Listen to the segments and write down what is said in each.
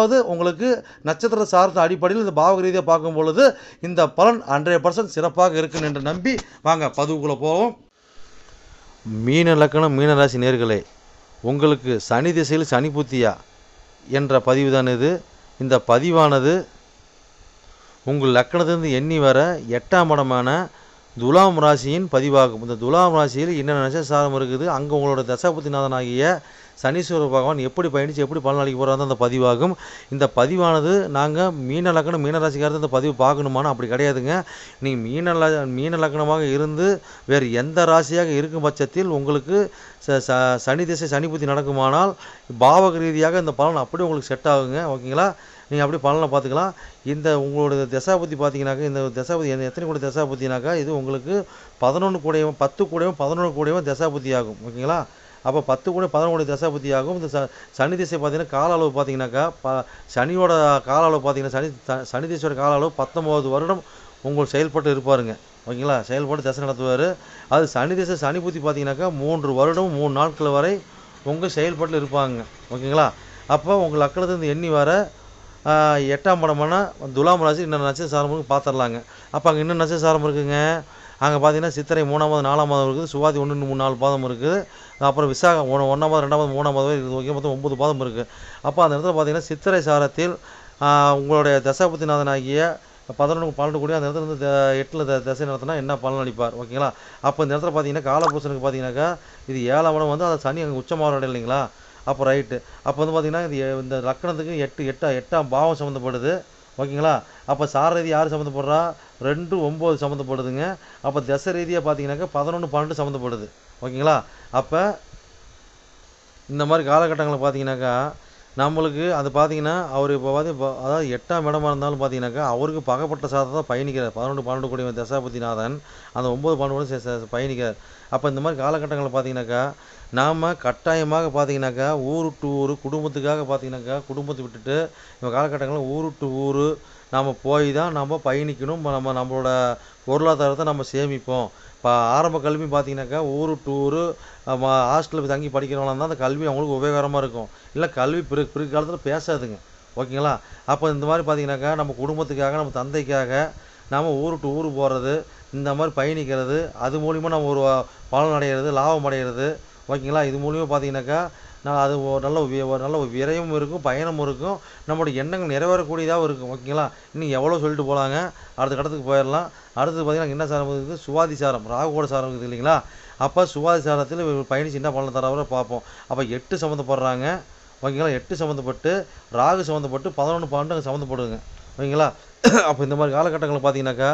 அதாவது உங்களுக்கு நட்சத்திர சார்ந்த அடிப்படையில் இந்த பாவக ரீதியாக பார்க்கும் பொழுது இந்த பலன் ஹண்ட்ரட் பர்சன்ட் சிறப்பாக இருக்குன்னு என்று நம்பி வாங்க பதிவுக்குள்ளே போவோம். மீன லக்கணம் மீனராசி நேர்களே உங்களுக்கு சனி திசையில் சனி புத்தியா என்ற பதிவு தான் இது. இந்த பதிவானது உங்கள் லக்கணத்திலிருந்து எண்ணி வர எட்டாம் இடமான துலாம் ராசியின் பதிவாகும். இந்த துலாம் ராசியில் என்னென்ன நட்சசாரம் இருக்குது? அங்கே உங்களோட தசாபதிநாதனாகிய சனீஸ்வர பகவான் எப்படி பயணித்து எப்படி பலனளிக்க போகிறாங்க அந்த பதிவாகும். இந்த பதிவானது நாங்கள் மீன லக்கணம் மீன ராசிக்காரர் இந்த பதிவு பார்க்கணுமானா அப்படி கிடையாதுங்க. நீங்கள் மீன ல மீன லக்கணமாக இருந்து வேறு எந்த ராசியாக இருக்கும் பட்சத்தில் உங்களுக்கு ச ச சனி திசை சனி புத்தி நடக்குமானால் பாவக ரீதியாக இந்த பலன் அப்படியே உங்களுக்கு செட் ஆகுங்க. ஓகேங்களா? நீங்கள் அப்படியே பலனை பார்த்துக்கலாம். இந்த உங்களோட தசாபதி பார்த்தீங்கன்னாக்கா இந்த தசாபதி எத்தனை கூட தசாபதினாக்கா இது உங்களுக்கு பதினொன்று கூடையும் பத்து கூடையும் பதினொன்று கூடையும் தசாபதி ஆகும். ஓகேங்களா? அப்போ பத்து கூட பதினொன்று தசை புத்தி ஆகும் இந்த ச சனி திசை பார்த்தீங்கன்னா கால அளவு பார்த்தீங்கன்னாக்கா ப சனியோட கால அளவு பார்த்தீங்கன்னா சனி சனி திசையோட கால அளவு பத்தொம்போது வருடம் உங்கள் செயல்பட்டு இருப்பாருங்க. ஓகேங்களா? செயல்பட்டு தசை நடத்துவார். அது சனி திசை சனி புத்தி பார்த்தீங்கன்னாக்கா மூன்று வருடம் மூணு நாட்கள் வரை உங்கள் செயல்பாட்டில் இருப்பாங்க. ஓகேங்களா? அப்போ உங்கள் லக்கணத்துலேருந்து எண்ணி வர எட்டாம் படமான துலாம் ராசி இன்னும் நட்சத்திர சாரம் பார்த்துடலாங்க அப்போ அங்கே இன்னும் நட்சசாரம் இருக்குங்க. அங்கே பார்த்தீங்கன்னா சித்திரை மூணாவது நாலாம் மாதம் இருக்குது சுவாதி ஒன்று மூணு நாலு பாதம் இருக்குது. அப்புறம் விசாகம் ஒன்று ஒன்றாவது ரெண்டாவது மூணாவது வரை இருக்குது. ஓகே மொத்தம் ஒன்பது பாதம் இருக்குது அப்போ அந்த இடத்துல பார்த்தீங்கன்னா சித்திரை சாரத்தில் உங்களுடைய தசாபதிநாதனாகிய பதினொன்று பன்னெண்டு கூடிய அந்த இடத்துல வந்து எட்டில் த தசை நடத்தினா என்ன பலன் அளிப்பார்? ஓகேங்களா? அப்போ இந்த இடத்துல பார்த்தீங்கன்னா காலபுருஷனுக்கு பார்த்தீங்கன்னாக்கா இது ஏழாம் இடம் வந்து அந்த சனி அங்கே உச்சமாக இல்லைங்களா? அப்போ ரைட்டு அப்போ வந்து பார்த்தீங்கன்னா இது இந்த லக்கணத்துக்கு எட்டு எட்டா எட்டாம் பாவம் சம்மந்தப்படுது ஓகேங்களா? அப்போ சார ரீதி யார் சம்மந்தப்படுறா ரெண்டு ஒம்பது சம்மந்தப்படுதுங்க அப்போ தசை ரீதியாக பார்த்தீங்கன்னாக்கா பதினொன்று பன்னெண்டு சம்மந்தப்படுது ஓகேங்களா? அப்போ இந்த மாதிரி காலகட்டங்களில் பார்த்தீங்கன்னாக்கா நம்மளுக்கு அது பார்த்தீங்கன்னா அவர் இப்போ பார்த்து இப்போ அதாவது எட்டாம் இடமா இருந்தாலும் பார்த்தீங்கன்னாக்கா அவருக்கு பகப்பட்ட சாதத்தை தான் பயணிக்கிறார். பதினொன்று பன்னெண்டு கோடி தசாபதிநாதன் அந்த ஒம்பது பன்னெண்டு பயணிக்கிறார். அப்போ இந்த மாதிரி காலகட்டங்களில் பார்த்தீங்கன்னாக்கா நாம் கட்டாயமாக பார்த்தீங்கன்னாக்கா ஊர் டு ஊர் குடும்பத்துக்காக பார்த்தீங்கன்னாக்கா குடும்பத்தை விட்டுட்டு இந்த காலகட்டங்களில் ஊர் டு ஊர் நாம் போய் தான் நம்ம பயணிக்கணும். நம்ம நம்மளோட பொருளாதாரத்தை நம்ம சேமிப்போம். இப்போ ஆரம்ப கல்வி பார்த்தீங்கன்னாக்கா ஊர் டூரு ஹாஸ்டலில் தங்கி படிக்கிறவங்களாக இருந்தால் அந்த கல்வி அவங்களுக்கு உபயோகரமாக இருக்கும். இல்லை கல்வி பிற பிற்காலத்தில் பேசாதுங்க. ஓகேங்களா? அப்போ இந்த மாதிரி பார்த்தீங்கன்னாக்கா நம்ம குடும்பத்துக்காக நம்ம தந்தைக்காக நாம் ஊர் டு ஊர் போகிறது இந்த மாதிரி பயணிக்கிறது அது மூலிமா நம்ம ஒரு பலன் அடைகிறது லாபம் அடைகிறது. ஓகேங்களா? இது மூலிமா பார்த்தீங்கன்னாக்கா நான் அது ஒரு நல்ல ஒரு நல்ல விரயமும் இருக்கும் பயணமும் இருக்கும். நம்மளுடைய எண்ணங்கள் நிறைவேறக்கூடியதாகவும் இருக்கும். ஓகேங்களா? இன்னும் எவ்வளோ சொல்லிட்டு போகலாங்க அடுத்த கடத்துக்கு போயிடலாம். அடுத்தது பார்த்திங்கன்னா என்ன சாரம் இருக்குது? சுவாதி சாரம் ராகுவோட சாரம் இருக்குது இல்லைங்களா? அப்போ சுவாதி சாரத்தில் பயணிச்சு என்ன பலன் தராவரை பார்ப்போம். அப்போ எட்டு சம்மந்தப்படுறாங்க. ஓகேங்களா? எட்டு சம்மந்தப்பட்டு ராகு சம்மந்தப்பட்டு பதினொன்று பன்னெண்டு சம்மந்தப்படுங்க ஓகேங்களா? அப்போ இந்த மாதிரி காலகட்டங்களில் பார்த்தீங்கன்னாக்கா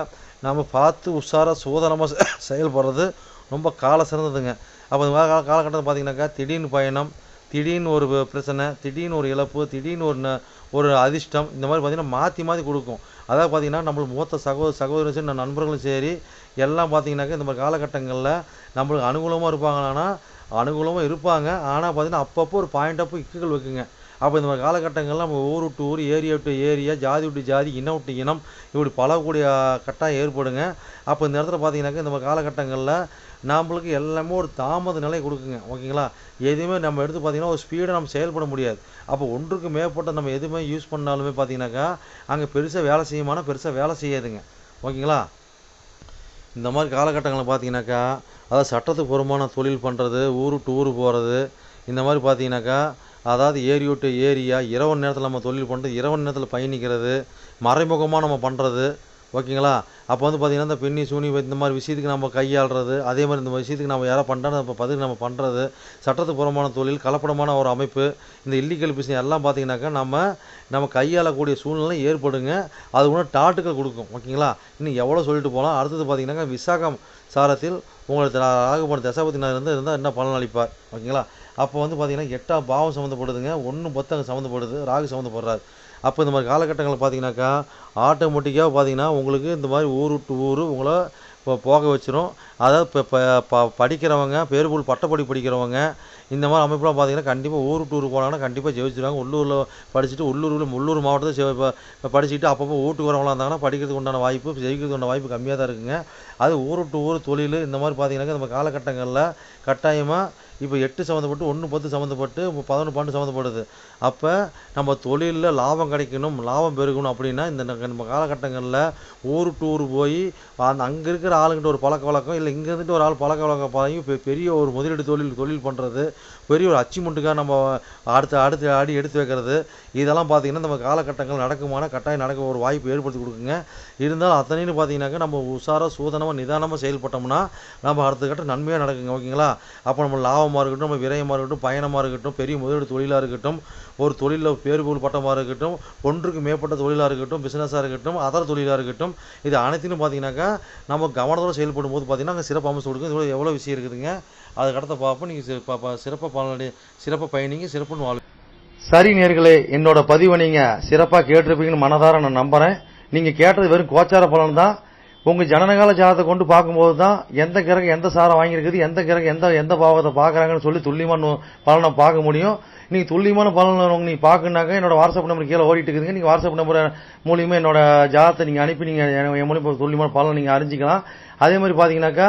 நம்ம பார்த்து உஷாராக சோதனமாக செயல்படுறது ரொம்ப கால சிறந்ததுங்க அப்போ இந்த மாதிரி கால காலகட்டத்தில் பார்த்தீங்கன்னாக்கா திடீர்னு பயணம் திடீர்னு ஒரு பிரச்சனை திடீர்னு ஒரு இழப்பு திடீர்னு ஒரு ந- ஒரு அதிர்ஷ்டம் இந்த மாதிரி பார்த்தீங்கன்னா மாற்றி மாற்றி கொடுக்கும். அதாவது பார்த்தீங்கன்னா நம்மளுக்கு மூத்த சகோதர சகோதரரும் சரி நண்பர்களும் சரி எல்லாம் பார்த்திங்கனாக்கா இந்த மாதிரி காலகட்டங்களில் நம்மளுக்கு அனுகூலமாக இருப்பாங்கன்னா அனுகூலமாக இருப்பாங்க. ஆனால் பார்த்திங்கன்னா அப்பப்போ ஒரு பாயிண்ட் அப்போ இக்குகள் வைக்குங்க. அப்போ இந்த மாதிரி காலகட்டங்களில் நம்ம ஊர் விட்டு ஊர் ஏரியா விட்டு ஏரியா ஜாதி விட்டு ஜாதி இனம் விட்டு இனம் இப்படி பழகக்கூடிய கட்டாயம் ஏற்படுங்க. அப்போ இந்த இடத்துல பார்த்தீங்கன்னாக்கா இந்த மாதிரி காலகட்டங்களில் நம்மளுக்கு எல்லாமே ஒரு தாமத நிலை கொடுக்குங்க. ஓகேங்களா? எதுவுமே நம்ம எடுத்து பார்த்தீங்கன்னா ஒரு ஸ்பீடை நம்ம செயல்பட முடியாது. அப்போ ஒன்றுக்கு மேற்பட்ட நம்ம எதுவுமே யூஸ் பண்ணாலுமே பார்த்தீங்கன்னாக்கா அங்கே பெருசாக வேலை செய்யுமானா பெருசாக வேலை செய்யாதுங்க. ஓகேங்களா? இந்த மாதிரி காலகட்டங்களில் பார்த்தீங்கன்னாக்கா அதாவது சட்டத்துக்கு புறமான தொழில் பண்ணுறது ஊர் விட்டு ஊர் போகிறது இந்த மாதிரி பார்த்தீங்கன்னாக்கா அதாவது ஏரி விட்டு ஏரியா இரவு நேரத்தில் நம்ம தொழில் பண்ணுறது இரவு நேரத்தில் பயணிக்கிறது மறைமுகமாக நம்ம பண்ணுறது ஓகேங்களா? அப்போ வந்து பார்த்தீங்கன்னா இந்த பின்னி சூனி இந்த மாதிரி விஷயத்துக்கு நம்ம கையாளுறது அதே மாதிரி இந்த விஷயத்துக்கு நம்ம யாரோ பண்ணுறாங்க இப்போ பதிவு நம்ம பண்ணுறது சட்டத்துக்கு புறமான தொழில் கலப்படமான ஒரு அமைப்பு இந்த இல்லீகல் பிஸ்னஸ் எல்லாம் பார்த்தீங்கன்னாக்கா நம்ம நம்ம கையாளக்கூடிய சூழ்நிலை ஏற்படுங்க. அது கூட டாட்டுகள் கொடுக்கும் ஓகேங்களா? இன்னும் எவ்வளோ சொல்லிட்டு போகலாம் அடுத்தது பார்த்தீங்கன்னாக்கா விசாகம் சாரத்தில் உங்களுக்கு ராகுபன் தசாபதினார் இருந்து இருந்தால் என்ன பலன் அளிப்பார் ஓகேங்களா? அப்போ வந்து பார்த்தீங்கன்னா எட்டாம் பாவம் சம்மந்தப்படுதுங்க ஒன்று பத்து அங்கே சம்மந்தப்படுது ராகு சம்மந்தப்படுறாரு அப்போ இந்த மாதிரி காலகட்டங்களில் பார்த்தீங்கன்னாக்கா ஆட்டோமேட்டிக்காக பார்த்தீங்கன்னா உங்களுக்கு இந்த மாதிரி ஊர் விட்டு ஊர் உங்களை இப்போ போக வச்சிரும். அதாவது இப்போ இப்போ ப படிக்கிறவங்க பேருபூல் பட்டப்படி படிக்கிறவங்க இந்த மாதிரி அமைப்புலாம் பார்த்தீங்கன்னா கண்டிப்பாக ஊர் விட்டு ஊர் போனாங்கன்னா கண்டிப்பாக ஜெயிச்சிருவாங்க. உள்ளூரில் படிச்சுட்டு உள்ளூரில் உள்ளூர் மாவட்டத்தை இப்போ படிச்சுட்டு அப்பப்போ வீட்டுக்கு வரவங்களாக இருந்தாங்கன்னா படிக்கிறதுக்கு உண்டான வாய்ப்பு ஜெயிக்கிறதுக்கு உண்டான வாய்ப்பு கம்மியாக தான் இருக்குங்க. அது ஊர் விட்டு ஊர் தொழில் இந்த மாதிரி பார்த்தீங்கன்னாக்கா நம்ம காலகட்டங்களில் கட்டாயமாக இப்போ எட்டு சம்மந்தப்பட்டு ஒன்று பத்து சம்மந்தப்பட்டு பதினொன்று பன்னெண்டு சம்மந்தப்படுது. அப்போ நம்ம தொழிலில் லாபம் கிடைக்கணும் லாபம் பெருகணும் அப்படின்னா இந்த நம்ம காலகட்டங்களில் ஊர் டூர் போய் அந்த அங்கே இருக்கிற ஆளுங்கிட்ட ஒரு பழக்க வழக்கம் இல்லை இங்கே இருந்துட்டு ஒரு ஆள் பழக்க வழக்கம் பழகி இப்போ பெரிய ஒரு முதலீடு தொழில் தொழில் பண்ணுறது பெரிய ஒரு அச்சீவ்மெண்ட்டுக்காக நம்ம அடுத்த அடுத்த அடி எடுத்து வைக்கிறது இதெல்லாம் பார்த்தீங்கன்னா நம்ம காலகட்டங்கள் நடக்குமான கட்டாயம் நடக்க ஒரு வாய்ப்பு ஏற்படுத்தி கொடுக்குங்க. இருந்தாலும் அத்தனைன்னு பார்த்தீங்கன்னாக்கா நம்ம உஷாராக சூதனமாக நிதானமாக செயல்பட்டோம்னா நம்ம அடுத்த கட்ட நன்மையாக நடக்குங்க ஓகேங்களா? அப்போ நம்ம லாபம் லாபமாக இருக்கட்டும் நம்ம விரயமாக இருக்கட்டும் பயணமாக இருக்கட்டும் பெரிய முதலீடு தொழிலாக இருக்கட்டும் ஒரு தொழிலில் பேர் புகழ் பட்டமாக இருக்கட்டும் ஒன்றுக்கு மேற்பட்ட தொழிலாக இருக்கட்டும் பிஸ்னஸாக இருக்கட்டும் அதர தொழிலாக இருக்கட்டும் இது அனைத்தையும் பார்த்தீங்கன்னாக்கா நம்ம கவனத்தோடு செயல்படும் போது பார்த்தீங்கன்னா அங்கே சிறப்பு அமைச்சு கொடுக்கும். இதோட எவ்வளோ விஷயம் இருக்குதுங்க? அதை அடுத்த பார்ப்போம். நீங்கள் சிறப்பாக பலனுடைய சிறப்பாக பயணிங்க சிறப்புன்னு வாழ் சரி நேர்களே என்னோட பதிவை நீங்கள் சிறப்பாக கேட்டிருப்பீங்கன்னு மனதார நான் நம்புகிறேன் நீங்கள் கேட்டது வெறும் கோச்சார பலன் தான். உங்கள் ஜனனகால ஜாதத்தை கொண்டு பார்க்கும்போது தான் எந்த கிரகம் எந்த சாரம் வாங்கியிருக்குது எந்த கிரகம் எந்த எந்த பாவத்தை பார்க்குறாங்கன்னு சொல்லி துல்லியமான பலனை பார்க்க முடியும். நீங்கள் துல்லியமான பலன் நீங்கள் பார்க்கணுனாக்கா என்னோட வாட்ஸ்அப் நம்பர் கீழே ஓடிட்டு இருக்குதுங்க. நீங்கள் வாட்ஸ்அப் நம்பர் மூலியமாக என்னோட ஜாதத்தை நீங்கள் அனுப்பி நீங்கள் என் மூலியமாக துல்லியமான பலனை நீங்கள் அறிஞ்சிக்கலாம். அதே மாதிரி பார்த்தீங்கன்னாக்கா